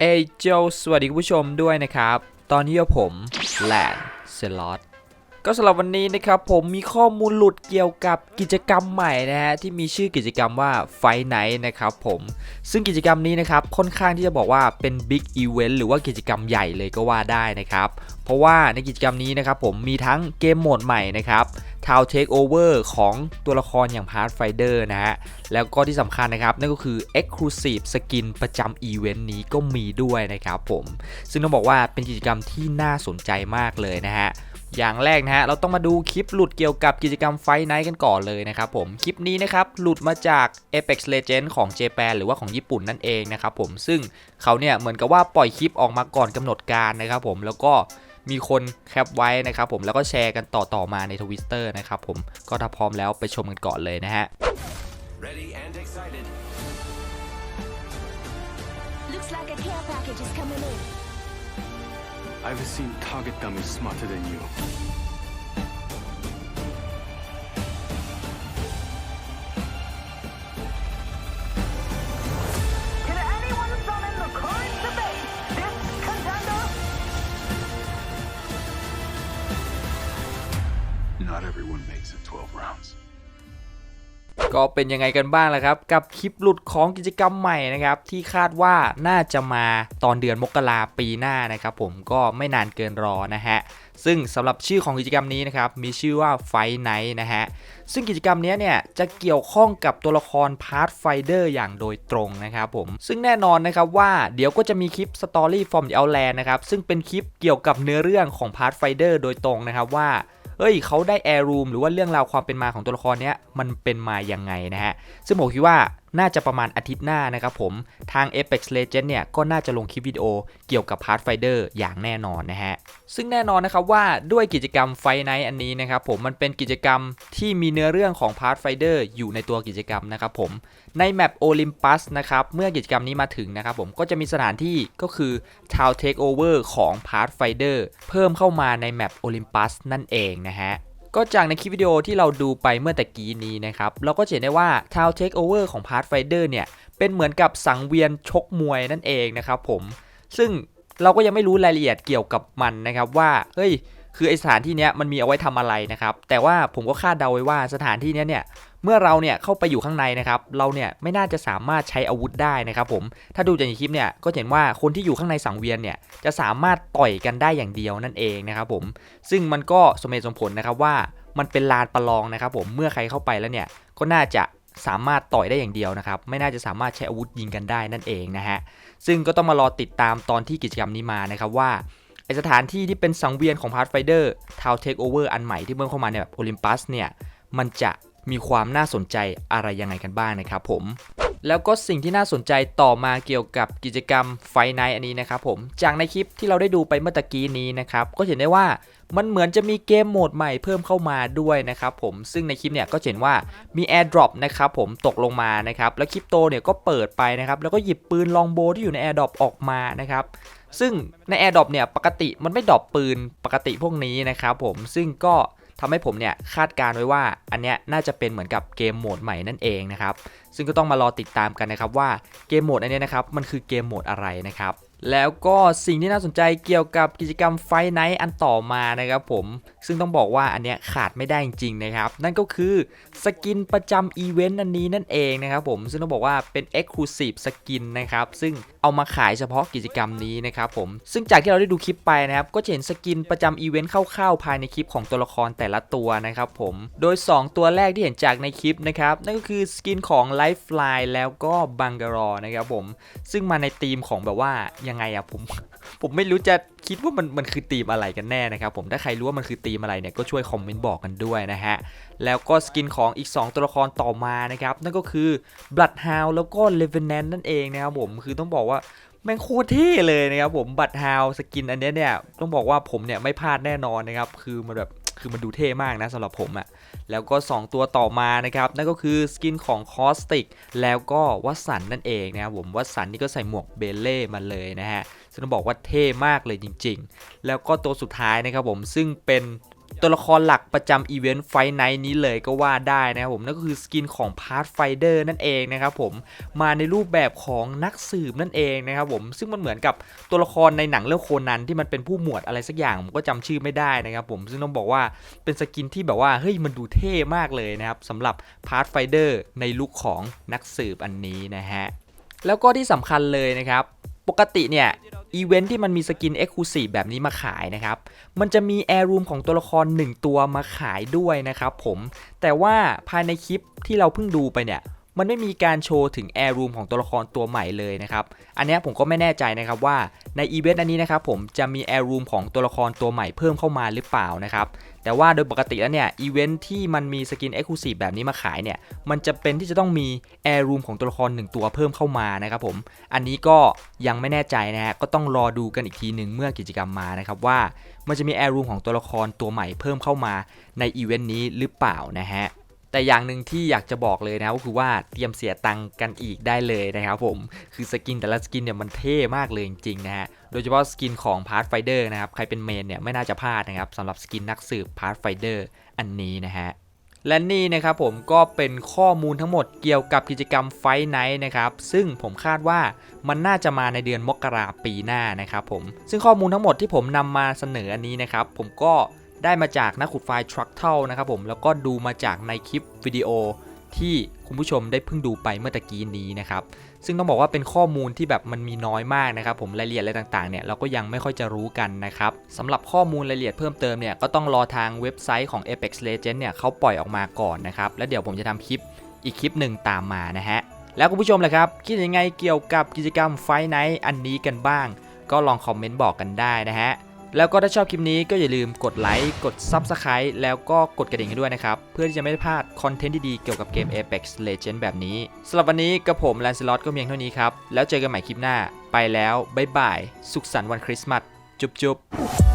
เอโจสวัสดีคุณผู้ชมด้วยนะครับ ตอนนี้ผมแลนเซลอตก็สำหรับวันนี้นะครับ ผมมีข้อมูลหลุดเกี่ยวกับกิจกรรมใหม่นะฮะที่มีชื่อกิจกรรมว่าไฟไนท์นะครับผมซึ่งกิจกรรมนี้นะครับค่อนข้างที่จะบอกว่าเป็นบิ๊กอีเวนต์หรือว่ากิจกรรมใหญ่เลยก็ว่าได้นะครับ เพราะว่าในกิจกรรมนี้นะครับผมมีทั้งเกมโหมดใหม่นะครับ ทาวเทคโอเวอร์ของตัวละครอย่าง Pathfinder นะฮะ แล้วก็ที่สำคัญนะครับ นั่นก็คือ Exclusive Skin ประจำอีเวนต์นี้ก็มีด้วยนะครับผม ซึ่งต้องบอกว่าเป็นกิจกรรมที่น่าสนใจมากเลยนะฮะอย่างแรกนะฮะ เราต้องมาดูคลิปหลุดเกี่ยวกับกิจกรรมไฟไนท์กันก่อนเลยนะครับผม คลิปนี้นะครับ หลุดมาจาก Apex Legends ของ Japan หรือว่าของญี่ปุ่นนั่นเองนะครับผม ซึ่งเขาเนี่ยเหมือนกับว่าปล่อยคลิปออกมาก่อนกำหนดการนะครับผม แล้วก็ มีคนแคปไว้นะครับผมแล้วก็แชร์กันต่อๆมาในทวิตเตอร์นะครับผมก็ถ้าพร้อมแล้วไปชมกันก่อนเลยนะฮะ Ready and excited. Looks like a care package is coming in. I've seen target dummies smarter than you. Exit 12 rounds. ก็เป็นยังไงกันบ้างล่ะครับ กับคลิปหลุดของกิจกรรมใหม่นะครับ ที่คาดว่าน่าจะมาตอนเดือนมกราปีหน้านะครับผมก็ไม่นานเกินรอนะฮะ ซึ่งสำหรับชื่อของกิจกรรมนี้นะครับ มีชื่อว่าไฟไนท์นะฮะ ซึ่งกิจกรรมนี้เนี่ย จะเกี่ยวข้องกับตัวละครพาร์ทไฟเดอร์อย่างโดยตรงนะครับผม ซึ่งแน่นอนนะครับว่าเดี๋ยวก็จะมีคลิป Story from the Outland นะครับซึ่งเป็นคลิปเกี่ยวกับเนื้อเรื่องของพาร์ทไฟเดอร์โดยตรงนะครับว่า เอ้ยเขาได้แอร์รูมหรือว่าเรื่องราวความเป็นมาของตัวละครเนี้ยมันเป็นมายังไงนะฮะซึ่งผมคิดว่า น่าจะประมาณอาทิตย์หน้านะครับผมทาง Apex Legend เนี่ยก็น่าจะลงคลิปวิดีโอเกี่ยวกับ Pathfinder อย่างแน่นอนนะฮะ ซึ่งแน่นอนนะครับว่าด้วยกิจกรรมไฟไนท์อันนี้นะครับผมมันเป็นกิจกรรมที่มีเนื้อเรื่องของ Pathfinder อยู่ในตัวกิจกรรมนะครับผมในแมป Olympus นะครับเมื่อกิจกรรมนี้มาถึงนะครับผมก็จะมีสถานที่ก็คือ Town Takeover ของ Pathfinder เพิ่มเข้ามาในแมป Olympus นั่นเองนะฮะ ก็จากในคลิปวิดีโอที่เราดูไปเมื่อตะกี้นี้นะครับ เราก็เห็นได้ว่า Town Takeover ของ Pathfinder เนี่ย เป็นเหมือนกับสังเวียนชกมวยนั่นเองนะครับผม ซึ่งเราก็ยังไม่รู้รายละเอียดเกี่ยวกับมันนะครับว่า เฮ้ย คือไอสถานที่เนี้ยมันมีเอาไว้ทำอะไรนะครับ แต่ว่าผมก็คาดเดาไว้ว่าสถานที่เนี้ยเนี่ย เมื่อเราเนี่ยเข้าไปอยู่ข้างในนะครับ เราเนี่ยไม่น่าจะสามารถใช้อาวุธได้นะครับผม ถ้าดูจากในคลิปเนี่ยก็เห็นว่าคนที่อยู่ข้างในสังเวียนเนี่ยจะสามารถต่อยกันได้อย่างเดียวนั่นเองนะครับผม ซึ่งมันก็สมเหตุสมผลนะครับว่ามันเป็นลานประลองนะครับผม เมื่อใครเข้าไปแล้วเนี่ยก็น่าจะสามารถต่อยได้อย่างเดียวนะครับ ไม่น่าจะสามารถใช้อาวุธยิงกันได้นั่นเองนะฮะ ซึ่งก็ต้องมารอติดตามตอนที่กิจกรรมนี้มานะครับว่าไอสถานที่ที่เป็นสังเวียนของ Pathfinder Town Takeover อันใหม่ที่เพิ่มเข้ามาในแบบ Olympus เนี่ยมันจะ มีความน่าสนใจอะไรยังไงกันบ้างนะครับผมแล้วก็สิ่งที่น่าสนใจต่อมาเกี่ยวกับกิจกรรมไฟไนอันนี้นะครับผม จากในคลิปที่เราได้ดูไปเมื่อตะกี้นี้นะครับ ก็เห็นได้ว่ามันเหมือนจะมีเกมโหมดใหม่เพิ่มเข้ามาด้วยนะครับผม ซึ่งในคลิปเนี่ยก็เห็นว่ามี Airdrop นะครับผมตกลงมานะครับ แล้วคริปโตเนี่ยก็เปิดไปนะครับ แล้วก็หยิบปืนลองโบที่อยู่ใน Airdrop ออกมานะครับซึ่งใน AirDrop เนี่ยปกติมันไม่ดรอปปืนปกติพวกนี้นะครับผมซึ่งก็ ทำให้ผมเนี่ยคาดการณ์ไว้ว่าอันเนี้ยน่าจะเป็นเหมือนกับเกมโหมดใหม่นั่นเองนะครับซึ่งก็ต้องมารอติดตามกันนะครับว่าเกมโหมดอันเนี้ยนะครับมันคือเกมโหมดอะไรนะครับแล้วก็สิ่งที่น่าสนใจเกี่ยวกับกิจกรรมไฟไนท์อันต่อมานะครับผม ซึ่งต้องบอกว่าอันเนี้ยขาดไม่ได้จริงๆนะครับ นั่นก็คือสกินประจำอีเวนต์อันนี้นั่นเองนะครับผมซึ่งต้องบอกว่าเป็น Exclusive สกินนะครับซึ่งเอามาขายเฉพาะกิจกรรมนี้นะครับผมซึ่งจากที่เราได้ดูคลิปไปนะครับก็จะเห็นสกินประจำอีเวนต์คร่าวๆภายในคลิปของตัวละครแต่ละตัวนะครับผมโดย 2 ตัวแรกที่เห็นจากในคลิปนะครับนั่นก็คือสกินของ Lifeline แล้วก็บังการอนะครับผมซึ่งมาในธีมของแบบว่ายังไงอะผม ผมไม่รู้จะคิดว่ามันมันคือตีมอะไรกันแน่นะครับผมถ้าใครรู้ว่ามันคือตีมอะไรเนี่ยก็ช่วยคอมเมนต์บอกกันด้วยนะฮะ แล้วก็สกินของอีก 2 ตัวละครต่อมานะครับ นั่นก็คือ Bloodhound แล้วก็ Revenant นั่นเองนะครับผมคือต้องบอกว่าแม่งโคตรเท่เลยนะครับผมบัตฮาวสกินอันนี้เนี่ยต้องบอกว่าผมเนี่ยไม่พลาดแน่นอนนะครับคือมันแบบ คือมันดูเท่มากนะสำหรับผมอะแล้วก็ 2 ตัวต่อมานะครับ นั่นก็คือสกินของคอสติกแล้วก็วัสันนั่นเองนะครับผมวัสันนี่ก็ใส่หมวกเบลเล่มาเลยนะฮะซึ่งต้องบอกว่าเท่มากเลยจริง ๆ แล้วก็ตัวสุดท้ายนะครับผมซึ่งเป็น ตัวละครหลักประจำอีเวนต์ไฟไนท์นี้เลยก็ว่าได้นะครับผมนั่นก็คือสกินของ Pathfinder นั่นเองนะครับผมมาในรูปแบบของนักสืบนั่นเองนะครับผมซึ่งมันเหมือนกับตัวละครในหนังเรื่องโคนันที่มันเป็นผู้หมวดอะไรสักอย่างผมก็จำชื่อไม่ได้นะครับผมซึ่งต้องบอกว่าเป็นสกินที่แบบว่าเฮ้ยมันดูเท่มากเลยนะครับสำหรับ Pathfinder ในลุคของนักสืบอันนี้นะฮะแล้วก็ที่สำคัญเลยนะครับปกติเนี่ย อีเวนท์ที่มันมีสกินเอ็กซ์คลูซีฟแบบนี้มาขายนะครับ มันจะมีแอร์รูมของตัวละคร 1 ตัวมาขายด้วยนะครับผม แต่ว่าภายในคลิปที่เราเพิ่งดูไปเนี่ย มันไม่มีการโชว์ถึง Air Room ของตัวละครตัวใหม่เลยนะครับ อันนี้ผมก็ไม่แน่ใจนะครับว่าในอีเวนต์อันนี้นะครับผมจะมี Air Room ของตัวละครตัวใหม่เพิ่มเข้ามาหรือเปล่านะครับ แต่ว่าโดยปกติแล้วเนี่ยอีเวนท์ที่มันมีสกิน Exclusive แบบนี้มาขายเนี่ย มันจะเป็นที่จะต้องมี Air Room ของตัวละคร 1 ตัวเพิ่มเข้ามานะครับผม อันนี้ก็ยังไม่แน่ใจนะฮะ ก็ต้องรอดูกันอีกทีหนึ่งเมื่อกิจกรรมมานะครับว่ามันจะมี Air Room ของตัวละครตัวใหม่เพิ่มเข้ามาในอีเวนต์นี้หรือเปล่านะฮะ แต่อย่างหนึ่งที่อยากจะบอกเลยนะก็คือว่าเตรียมเสียตังค์กันอีกได้เลยนะครับผมคือสกินแต่ละสกินเนี่ยมันเท่มากเลยจริงๆนะฮะโดยเฉพาะสกินของ Pathfinder นะครับใครเป็นเมนเนี่ยไม่น่าจะพลาดนะครับสำหรับสกินนักสืบ Pathfinder อันนี้นะฮะและนี่นะครับผมก็เป็นข้อมูลทั้งหมดเกี่ยวกับกิจกรรมไฟไนท์นะครับซึ่งผมคาดว่ามันน่าจะมาในเดือนมกราปีหน้านะครับผมซึ่งข้อมูลทั้งหมดที่ผมนำมาเสนออันนี้นะครับผมก็ ได้มาจากนักขุดไฟล์ Truck เท่านะครับผมแล้วก็ดูมาจากในคลิปวิดีโอที่คุณผู้ชมได้เพิ่งดูไปเมื่อตะกี้นี้นะครับ ซึ่งต้องบอกว่าเป็นข้อมูลที่แบบมันมีน้อยมากนะครับผมรายละเอียดอะไรต่างๆเนี่ยเราก็ยังไม่ค่อยจะรู้กันนะครับสำหรับข้อมูลรายละเอียดเพิ่มเติมเนี่ยก็ต้องรอทางเว็บไซต์ของ Apex Legends เนี่ยเขาปล่อยออกมาก่อนนะครับ แล้วเดี๋ยวผมจะทำคลิปอีกคลิปหนึ่งตามมานะฮะ แล้วคุณผู้ชมล่ะครับ คิดยังไงเกี่ยวกับกิจกรรมไฟไนท์อันนี้กันบ้าง ก็ลองคอมเมนต์บอกกันได้นะฮะ แล้วก็ถ้าชอบคลิปนี้ก็อย่าลืมกดไลค์กด Subscribe แล้วก็กดกระดิ่งให้ด้วยนะครับ เพื่อที่จะไม่พลาดคอนเทนต์ดีๆเกี่ยวกับเกม Apex Legends แบบนี้สำหรับวันนี้กับผมแลนซ์ลอตก็เพียงเท่านี้ครับ แล้วเจอกันใหม่คลิปหน้าไปแล้วบ๊ายบายสุขสันต์วันคริสต์มาสจุ๊บๆ